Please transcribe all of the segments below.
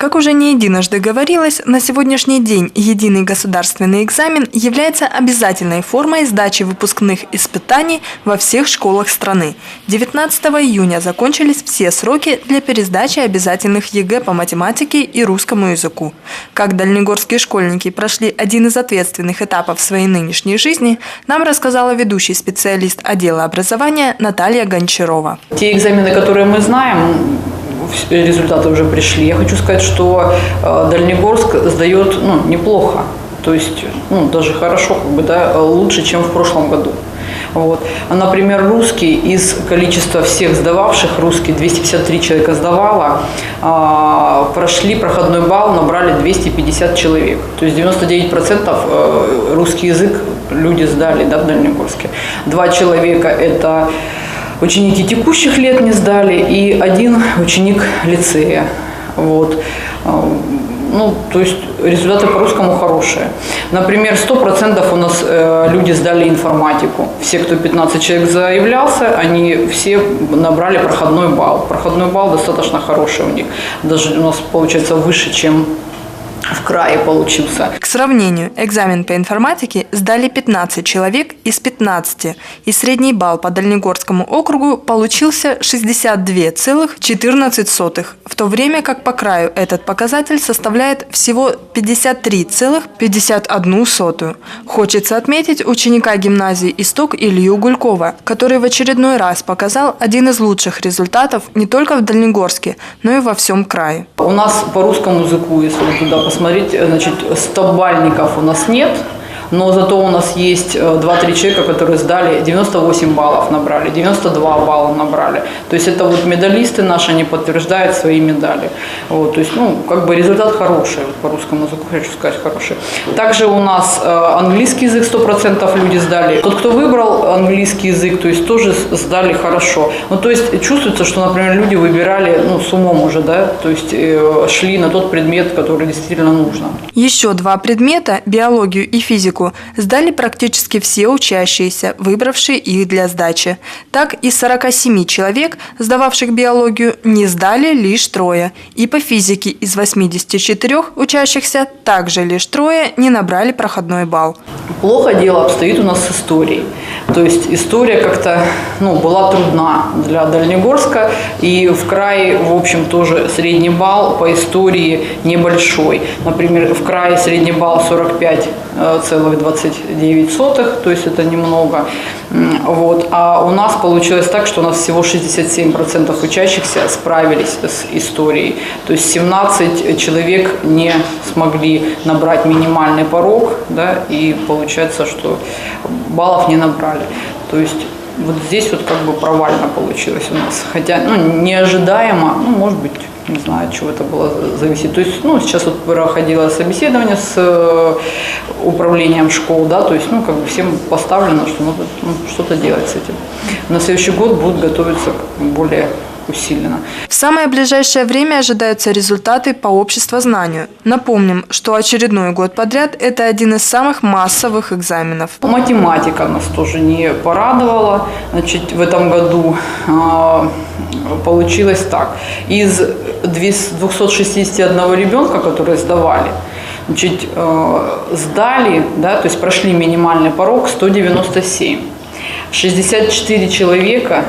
Как уже не единожды говорилось, на сегодняшний день единый государственный экзамен является обязательной формой сдачи выпускных испытаний во всех школах страны. 19 июня закончились все сроки для пересдачи обязательных ЕГЭ по математике и русскому языку. Как дальнегорские школьники прошли один из ответственных этапов своей нынешней жизни, нам рассказала ведущий специалист отдела образования Наталья Гончарова. Те экзамены, которые мы знаем, результаты уже пришли. Я хочу сказать, что э, Дальнегорск сдает ну, неплохо, то есть ну, даже хорошо, как бы, да, лучше, чем в прошлом году. Вот. Например, русский из количества всех сдававших, русский 253 человека сдавало, а, прошли проходной балл, набрали 250 человек. То есть 99% э, русский язык люди сдали да, в Дальнегорске. Два человека – это ученики текущих лет не сдали и один ученик лицея. Вот. Ну, то есть результаты по русскому хорошие. Например, 100% у нас э, люди сдали информатику. Все, кто 15 человек заявлялся, они все набрали проходной балл. Проходной балл достаточно хороший у них. Даже у нас получается выше, чем в крае получился. К сравнению, экзамен по информатике сдали 15 человек из 15, и средний балл по Дальнегорскому округу получился 62,14, в то время как по краю этот показатель составляет всего 53,51. Хочется отметить ученика гимназии «Исток» Илью Гулькова, который в очередной раз показал один из лучших результатов не только в Дальнегорске, но и во всем крае. У нас по русскому языку, если туда посмотреть, посмотреть, э, значит, стабальников у нас нет, но зато у нас есть 2-3 э, человека, которые сдали 98 баллов набрали, 92 балла набрали. То есть это вот медалисты наши, они подтверждают свои медали. Вот, то есть, ну, как бы результат хороший, по русскому языку хочу сказать хороший. Также у нас э, английский язык 100% люди сдали. Тот, кто выбрал английский язык, то есть тоже сдали хорошо. Ну, то есть чувствуется, что, например, люди выбирали, ну, с умом уже, да, то есть э, шли на тот предмет, который действительно нужно. Еще два предмета, биологию и физику, практику сдали практически все учащиеся, выбравшие их для сдачи. Так, из 47 человек, сдававших биологию, не сдали лишь трое. И по физике из 84 учащихся также лишь трое не набрали проходной балл. Плохо дело обстоит у нас с историей. То есть история как-то ну, была трудна для Дальнегорска. И в крае, в общем, тоже средний балл по истории небольшой. Например, в крае средний балл 45,29, то есть это немного. Вот. А у нас получилось так, что у нас всего 67% учащихся справились с историей. То есть 17 человек не смогли набрать минимальный порог, да, и получается, что баллов не набрали. То есть вот здесь вот как бы провально получилось у нас. Хотя, ну, неожидаемо, ну, может быть, не знаю, от чего это было зависит. То есть, ну, сейчас вот проходило собеседование с э, управлением школ, да, то есть, ну, как бы всем поставлено, что надо ну, что-то делать с этим. На следующий год будут готовиться более усиленно. В самое ближайшее время ожидаются результаты по обществознанию. Напомним, что очередной год подряд – это один из самых массовых экзаменов. Математика нас тоже не порадовала. Значит, в этом году э, получилось так. Из 261 ребенка, которые сдавали, значит, э, сдали, да, то есть прошли минимальный порог 197. 64 человека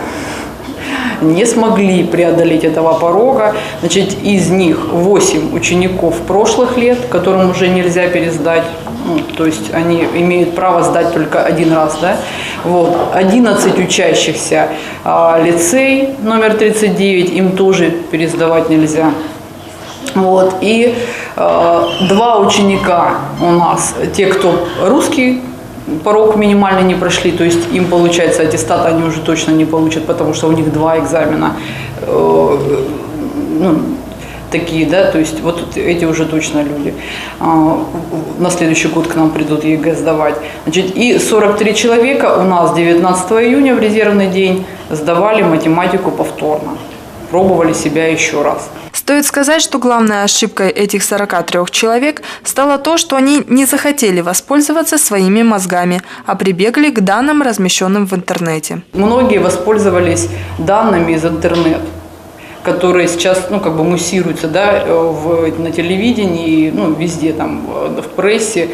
не смогли преодолеть этого порога. Значит, из них 8 учеников прошлых лет, которым уже нельзя пересдать. Ну, то есть они имеют право сдать только один раз. Да? Вот. 11 учащихся а, лицей номер 39, им тоже пересдавать нельзя. Вот. И э, два ученика у нас, те, кто русский порог минимальный не прошли, то есть им, получается, аттестат они уже точно не получат, потому что у них два экзамена. Э, ну, такие, да, то есть вот эти уже точно люди. А, на следующий год к нам придут ЕГЭ сдавать. Значит, и 43 человека у нас 19 июня в резервный день сдавали математику повторно, пробовали себя еще раз. Стоит сказать, что главной ошибкой этих 43 человек стало то, что они не захотели воспользоваться своими мозгами, а прибегли к данным, размещенным в интернете. Многие воспользовались данными из интернета. которые сейчас, ну, как бы муссируются, да, э, в, на телевидении, ну, везде там, э, в прессе,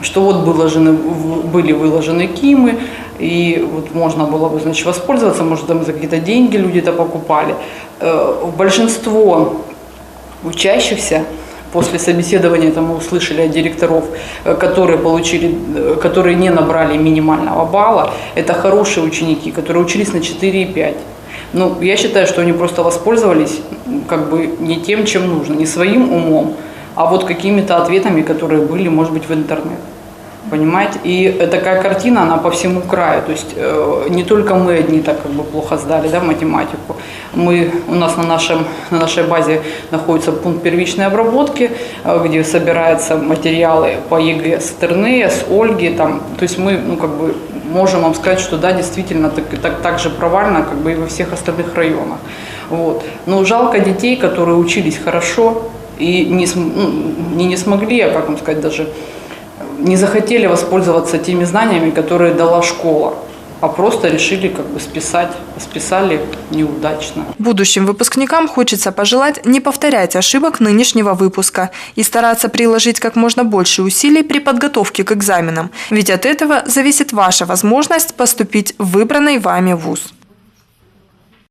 что вот выложены, были выложены Кимы, и вот можно было бы, значит, воспользоваться, может, там за какие-то деньги люди это покупали. Э, Большинство учащихся после собеседования это мы услышали от директоров, э, которые получили, э, которые не набрали минимального балла, это хорошие ученики, которые учились на 4,5. Ну, я считаю, что они просто воспользовались как бы не тем, чем нужно, не своим умом, а вот какими-то ответами, которые были, может быть, в интернет. Понимаете? И такая картина, она по всему краю. То есть э, не только мы одни так как бы плохо сдали да, математику. Мы, у нас на, нашем, на нашей базе находится пункт первичной обработки, э, где собираются материалы по ЕГЭ с Тернея, с Ольги. Там. То есть мы ну, как бы, можем вам сказать, что да, действительно так, так, так же провально, как бы и во всех остальных районах. Вот. Но жалко детей, которые учились хорошо и не, ну, не, не смогли, а как вам сказать, даже не захотели воспользоваться теми знаниями, которые дала школа, а просто решили как бы списать, списали неудачно. Будущим выпускникам хочется пожелать не повторять ошибок нынешнего выпуска и стараться приложить как можно больше усилий при подготовке к экзаменам, ведь от этого зависит ваша возможность поступить в выбранный вами вуз.